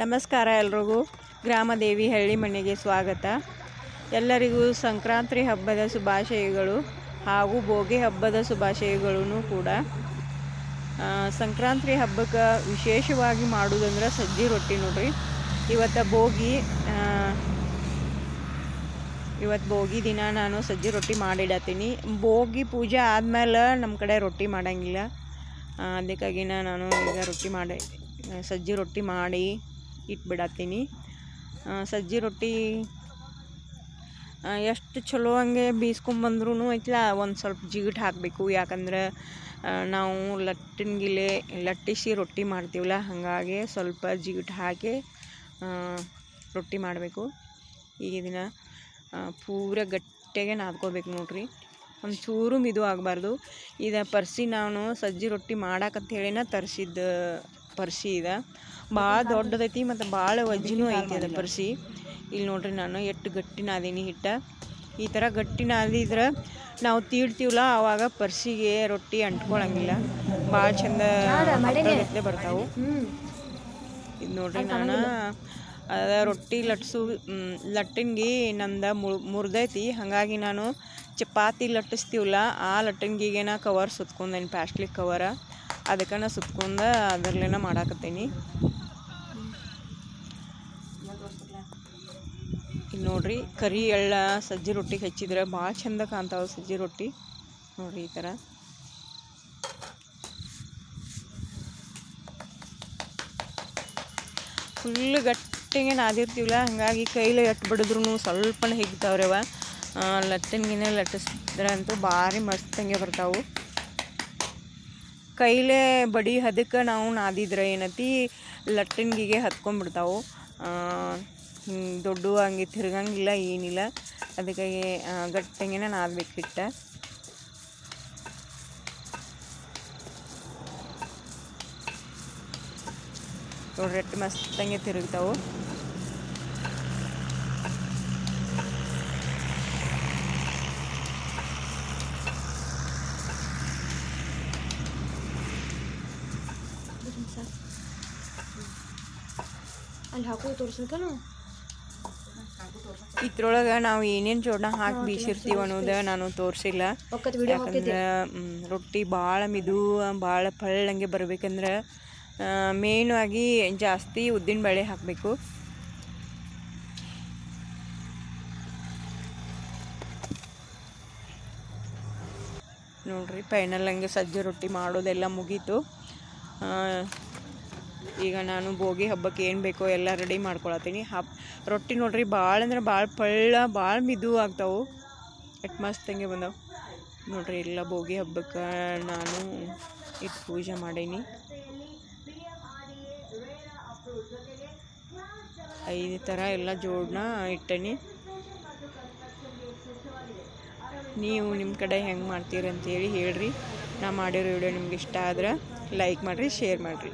ನಮಸ್ಕಾರ ಎಲ್ರಿಗೂ. ಗ್ರಾಮದೇವಿ ಹಳ್ಳಿ ಮನೆಗೆ ಸ್ವಾಗತ. ಎಲ್ಲರಿಗೂ ಸಂಕ್ರಾಂತಿ ಹಬ್ಬದ ಶುಭಾಶಯಗಳು ಹಾಗೂ ಭೋಗಿ ಹಬ್ಬದ ಶುಭಾಶಯಗಳೂ ಕೂಡ. ಸಂಕ್ರಾಂತಿ ಹಬ್ಬಕ್ಕೆ ವಿಶೇಷವಾಗಿ ಮಾಡೋದಂದ್ರೆ ಸಜ್ಜಿ ರೊಟ್ಟಿ ನೋಡ್ರಿ. ಇವತ್ತು ಭೋಗಿ ಇವತ್ತು ಭೋಗಿ ದಿನ ನಾನು ಸಜ್ಜಿ ರೊಟ್ಟಿ ಮಾಡಿಡತ್ತೀನಿ. ಭೋಗಿ ಪೂಜೆ ಆದಮೇಲೆ ನಮ್ಮ ಕಡೆ ರೊಟ್ಟಿ ಮಾಡೋಂಗಿಲ್ಲ. ಅದಕ್ಕಾಗಿನ ನಾನು ಈಗ ರೊಟ್ಟಿ ಮಾಡಿ, ಸಜ್ಜಿ ರೊಟ್ಟಿ ಮಾಡಿ ಇಟ್ಬಿಡತ್ತೀನಿ. ಬಿಡತ್ತೀನಿ ಸಜ್ಜಿ ರೊಟ್ಟಿ ಎಷ್ಟು ಚಲೋ ಹಂಗೆ ಬೀಸ್ಕೊಂಬಂದ್ರೂ ಐತಲ್ಲ ಒಂದು ಸ್ವಲ್ಪ ಜಿಗಿಟ್ ಹಾಕಬೇಕು. ಯಾಕಂದ್ರೆ ನಾವು ಲಟ್ಟಿನ ಗಿಲೆ, ಲಟ್ಟಿಸಿ ರೊಟ್ಟಿ ಮಾಡ್ತೀವಲ್ಲ, ಹಾಗಾಗಿ ಸ್ವಲ್ಪ ಜಿಗಿಟ್ ಹಾಕಿ ರೊಟ್ಟಿ ಮಾಡಬೇಕು. ಈಗ ಇದನ್ನು ಪೂರ ಗಟ್ಟಿಗೆ ನಾದ್ಕೋಬೇಕು ನೋಡ್ರಿ. ಒಂದು ಚೂರು ಮಿದು ಆಗಬಾರ್ದು. ಇದು ಪರ್ಸಿ ನಾನು ಸಜ್ಜಿ ರೊಟ್ಟಿ ಹೇಳಿನ ತರಿಸಿದ್ದ, ಪರ್ಸಿ ಇದೆ. ಭಾಳ ದೊಡ್ಡದೈತಿ ಮತ್ತು ಭಾಳ ವಜ್ಜಿನೂ ಐತಿ ಅದು ಪರ್ಸಿ. ಇಲ್ಲಿ ನೋಡ್ರಿ ನಾನು ಎಷ್ಟು ಗಟ್ಟಿ ನಾದೀನಿ ಹಿಟ್ಟ. ಈ ಥರ ಗಟ್ಟಿ ನಾದಿದ್ರೆ ನಾವು ತೀಡ್ತೀವಲ್ಲ ಆವಾಗ ಪರ್ಸಿಗೆ ರೊಟ್ಟಿ ಅಂಟ್ಕೊಳಂಗಿಲ್ಲ. ಭಾಳ ಚಂದ ಬರ್ತಾವೆ ಬರ್ತಾವು. ಇದು ನೋಡ್ರಿ ನಾನು ಅದ ರೊಟ್ಟಿ ಲಟ್ಸು ಲಟ್ಟನ್ಗಿ ನಂದು ಮುರಿದೈತಿ. ಹಾಗಾಗಿ ನಾನು ಚಪಾತಿ ಲಟ್ಟಿಸ್ತೀವಲ್ಲ ಆ ಲಟ್ಟನ್ಗಿಗೆ ನಾ ಕವರ್ ಸುತ್ಕೊಂಡೇನಿ ಪ್ಲಾಸ್ಟಿಕ್ ಕವರ ಅದಕ್ಕೆ ನಾ ಸುತ್ಕೊಂಡು ಅದರಲ್ಲೇನ ಮಾಡಾಕತ್ತೀನಿ. ಇಲ್ಲಿ ನೋಡ್ರಿ, ಕರಿ ಎಳ್ಳ ಸಜ್ಜಿ ರೊಟ್ಟಿಗೆ ಹಚ್ಚಿದ್ರೆ ಭಾಳ ಚಂದ ಕಾಣ್ತಾವೆ ಸಜ್ಜಿ ರೊಟ್ಟಿ. ನೋಡ್ರಿ ಈ ಥರ ಫುಲ್ ಗಟ್ಟಿಗೆ ನಾದಿರ್ತೀವಲ್ಲ ಹಾಗಾಗಿ ಕೈಲಿ ಎಟ್ಟು ಬಿಡಿದ್ರು ಸ್ವಲ್ಪ ಹಿಗ್ತಾವ್ರವ ಲಟ್ಟನ್ಗಿನ ಲಟ್ಟಿಸಿದ್ರೆ ಅಂತೂ ಭಾರಿ ಮಸ್ತಂಗೆ ಬರ್ತಾವು. ಕೈಲೇ ಬಡಿ ಹದಕ್ಕೆ ನಾವು ನಾದಿದ್ರೆ ಏನತಿ, ಲಟ್ಟನ್ಗಿಗೆ ಹತ್ಕೊಂಡ್ಬಿಡ್ತಾವು ದೊಡ್ಡ ಹಂಗೆ ತಿರುಗಂಗಿಲ್ಲ ಏನಿಲ್ಲ. ಅದಕ್ಕಾಗಿ ಗಟ್ಟಂಗೆ ನಾದ್ಬೇಕು ಹಿಟ್ಟ ನೋಡ್ರಿ ಅಟ್ಟು ಮಸ್ತಂಗೆ ತಿರುಗ್ತಾವು. ಅಲ್ಲಿ ಹಾಕೋ ತೋರಿಸ್ಬೇಕನು ಇದ್ರೊಳಗೆ ನಾವು ಏನೇನು ಜೋಡಣ ಹಾಕಿ ಬೀಸಿರ್ತೀವಿ ಅನ್ನೋದು ನಾನು ತೋರಿಸಿಲ್ಲ. ಯಾಕಂದ್ರೆ ರೊಟ್ಟಿ ಭಾಳ ಮಿದು ಭಾಳ ಪಳ್ಳಂಗೆ ಬರ್ಬೇಕಂದ್ರೆ ಮೇಯ್ನ್ ಆಗಿ ಜಾಸ್ತಿ ಉದ್ದಿನ ಬೇಳೆ ಹಾಕಬೇಕು. ನೋಡ್ರಿ ಫೈನಲ್ ಹಂಗೆ ಸಜ್ಜೆ ರೊಟ್ಟಿ ಮಾಡೋದೆಲ್ಲ ಮುಗೀತು. ಈಗ ನಾನು ಭೋಗಿ ಹಬ್ಬಕ್ಕೆ ಏನು ಬೇಕೋ ಎಲ್ಲ ರೆಡಿ ಮಾಡ್ಕೊಳತ್ತೀನಿ. ಹಬ್, ರೊಟ್ಟಿ ನೋಡ್ರಿ ಭಾಳ ಅಂದ್ರೆ ಭಾಳ ಪಳ್ಳ ಭಾಳ ಮಿದು ಆಗ್ತಾವು. ಎಟ್ ಮಸ್ತ್ ಹಂಗೆ ಬಂದವು. ನೋಡ್ರಿ ಎಲ್ಲ ಭೋಗಿ ಹಬ್ಬಕ್ಕೆ ನಾನು ಇಟ್ಟು ಪೂಜೆ ಮಾಡೀನಿ. ಐದು ಥರ ಎಲ್ಲ ಜೋಡ್ನ ಇಟ್ಟೇನಿ. ನೀವು ನಿಮ್ಮ ಕಡೆ ಹೆಂಗೆ ಮಾಡ್ತೀರಂತೇಳಿ ಹೇಳ್ರಿ. ನಾ ಮಾಡಿರೋ ವಿಡಿಯೋ ನಿಮ್ಗೆ ಇಷ್ಟ ಆದ್ರೆ ಲೈಕ್ ಮಾಡಿರಿ ಶೇರ್ ಮಾಡಿರಿ.